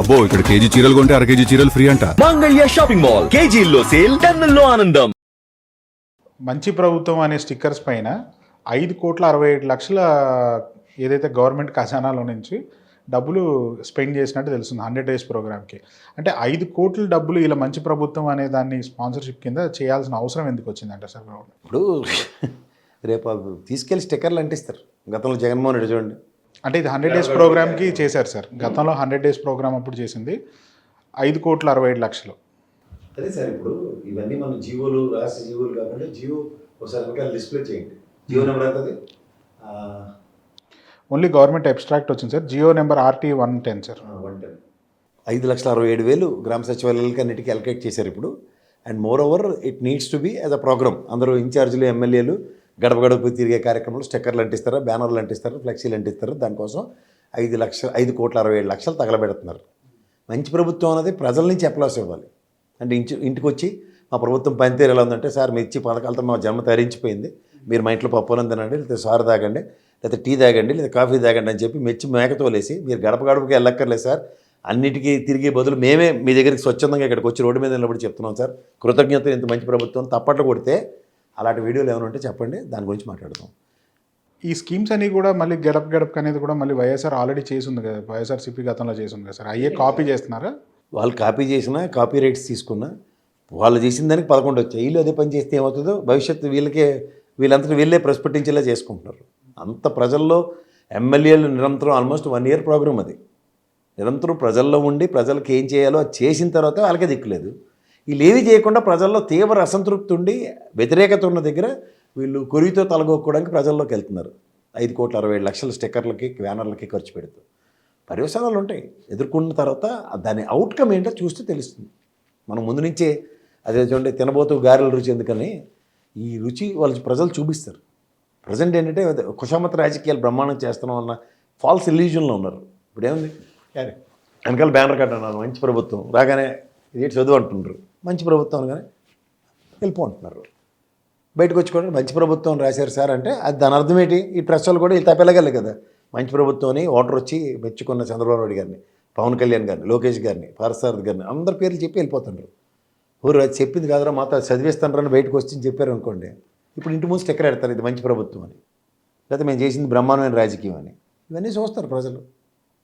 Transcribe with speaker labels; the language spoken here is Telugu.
Speaker 1: అబ్బో ఇక్కడ కేజీ చీరలు కొంటే అర కేజీ చీరలు ఫ్రీ అంట.
Speaker 2: Mangalya shopping mall. కేజీల్లో సేల్ టన్నుల్లో ఆనందం.
Speaker 3: మంచి ప్రభుత్వం అనే స్టిక్కర్స్ పైన ఐదు కోట్ల అరవై ఏడు లక్షల ఏదైతే గవర్నమెంట్ ఖజానాలో నుంచి డబ్బులు స్పెండ్ చేసినట్టు తెలుస్తుంది హండ్రెడ్ డేస్ ప్రోగ్రామ్కి. అంటే ఐదు కోట్ల డబ్బులు ఇలా మంచి ప్రభుత్వం అనే దాన్ని స్పాన్సర్షిప్ కింద చేయాల్సిన అవసరం ఎందుకు వచ్చిందంటే సార్?
Speaker 4: ఇప్పుడు రేపు తీసుకెళ్ళి స్టిక్కర్లు అంటిస్తారు. గతంలో జగన్మోహన్ రెడ్డి చూడండి.
Speaker 3: అంటే ఇది హండ్రెడ్ డేస్ ప్రోగ్రామ్కి చేశారు సార్. గతంలో హండ్రెడ్ డేస్ ప్రోగ్రామ్ అప్పుడు చేసింది. ఐదు కోట్ల అరవై ఏడు లక్షలు.
Speaker 4: అదే సార్ ఇప్పుడు ఇవన్నీ మన జీవోలు రాష్ట్ర జీవోలు కాకుండా జియో ఒకసారి డిస్ప్లే చేయండి. జియో నెంబర్ అవుతుంది
Speaker 3: ఓన్లీ గవర్నమెంట్ అబ్స్ట్రాక్ట్ వచ్చింది sir. Jio number RT one ten sir.
Speaker 4: One ten ఐదు లక్షల అరవై ఏడు వేలు గ్రామ సచివాలయాలకి అన్నిటికీ అలకేట్ చేశారు ఇప్పుడు. And moreover it needs to be as a program అందరూ ఇన్ఛార్జీలు ఎమ్మెల్యేలు గడప గడప తిరిగే కార్యక్రమంలో స్టిక్కర్లు అంటిస్తారు బ్యానర్లు అంటిస్తారు ఫ్లెక్సీలు అంటిస్తారు. దానికోసం ఐదు లక్షలు ఐదు కోట్ల అరవై ఏడు లక్షలు తగలబెడుతున్నారు. మంచి ప్రభుత్వం అనేది ప్రజల నుంచి అప్లాస్ ఇవ్వాలి. అంటే ఇంటి ఇంటికి వచ్చి మా ప్రభుత్వం పనితీరు ఎలా ఉందంటే సార్ మీరు ఇచ్చి పథకాలతో మా జన్మ తరించిపోయింది. మీరు మా ఇంట్లో పప్పు తినండి లేకపోతే సారు తాగండి లేకపోతే టీ తాగండి లేదా కాఫీ తాగండి అని చెప్పి మెచ్చి మేకతోలేసి మీరు గడప గడపకి వెళ్ళక్కర్లేదు సార్. అన్నిటికీ తిరిగే బదులు మేమే మీ దగ్గరికి స్వచ్ఛందంగా ఇక్కడికి వచ్చి రోడ్డు మీద నిలబడి చెప్తున్నాం సార్. కృతజ్ఞత ఇంత మంచి ప్రభుత్వం తప్పట్లు కొడితే అలాంటి వీడియోలు ఏమైనా ఉంటే చెప్పండి దాని గురించి మాట్లాడదాం.
Speaker 3: ఈ స్కీమ్స్ అన్ని కూడా మళ్ళీ గడప గడప అనేది కూడా మళ్ళీ వైఎస్ఆర్ ఆల్రెడీ చేసింది కదా వైఎస్ఆర్సీపీ గతంలో చేసింది కదా సార్? అయ్యే కాపీ చేస్తున్నారా?
Speaker 4: వాళ్ళు కాపీ చేసినా కాపీ రైట్స్ తీసుకున్నా వాళ్ళు చేసిన దానికి పదకొండు వచ్చాయి. వీళ్ళు అదే పని చేస్తే ఏమవుతుందో భవిష్యత్తు వీళ్ళకే వీళ్ళంతటి వీళ్ళే ప్రస్ఫుటించేలా చేసుకుంటున్నారు. అంత ప్రజల్లో ఎమ్మెల్యేలు నిరంతరం ఆల్మోస్ట్ వన్ ఇయర్ ప్రోగ్రామ్ అది. నిరంతరం ప్రజల్లో ఉండి ప్రజలకు ఏం చేయాలో అది చేసిన తర్వాత వాళ్ళకే దిక్కులేదు. వీళ్ళు చేయకుండా ప్రజల్లో తీవ్ర అసంతృప్తి ఉండి వ్యతిరేకత ఉన్న దగ్గర వీళ్ళు కొరివితో తలగొక్కోవడానికి ప్రజల్లోకి వెళ్తున్నారు. ఐదు కోట్ల అరవై ఏడు లక్షల స్టిక్కర్లకి బ్యానర్లకి ఖర్చు పెడుతూ. పర్యవసానాలు ఉంటాయి. ఎదుర్కొన్న తర్వాత దాని అవుట్కమ్ ఏంటో చూస్తే తెలుస్తుంది. మనం ముందు నుంచే అదే చూడండి తినబోతూ గారెల రుచి ఎందుకని ఈ రుచి వాళ్ళు ప్రజలు చూపిస్తారు. ప్రజెంట్ ఏంటంటే కుషామత రాజకీయాలు బ్రహ్మాండం చేస్తున్నాం అన్న ఫాల్స్ ఇల్యూజన్లో ఉన్నారు. ఇప్పుడు ఏముంది వెనకాల బ్యానర్ కట్టన్నారు మంచి ప్రభుత్వం. రాగానే ఇది చదువు అంటున్నారు మంచి ప్రభుత్వం కానీ వెళ్ళిపోతున్నారు బయటకు వచ్చి కూడా మంచి ప్రభుత్వం రాశారు సార్ అంటే అది దాని అర్థం ఏంటి? ఈ ట్రస్ట్ వాళ్ళు కూడా వీళ్ళు తప్పేలాగలే కదా. మంచి ప్రభుత్వం అని ఓటర్ వచ్చి మెచ్చుకున్న చంద్రబాబు నాయుడు గారిని పవన్ కళ్యాణ్ గారిని లోకేష్ గారిని పారసారథి గారిని అందరి పేర్లు చెప్పి వెళ్ళిపోతున్నారు. ఊరు అది చెప్పింది కాదురా మాతో చదివిస్తానని బయటకు వచ్చి చెప్పారు అనుకోండి. ఇప్పుడు ఇంటి ముందు స్టిక్కర్ పెడతారు ఇది మంచి ప్రభుత్వం అని. లేకపోతే మేము చేసింది బ్రహ్మాండమైన రాజకీయం అని. ఇవన్నీ చూస్తారు ప్రజలు.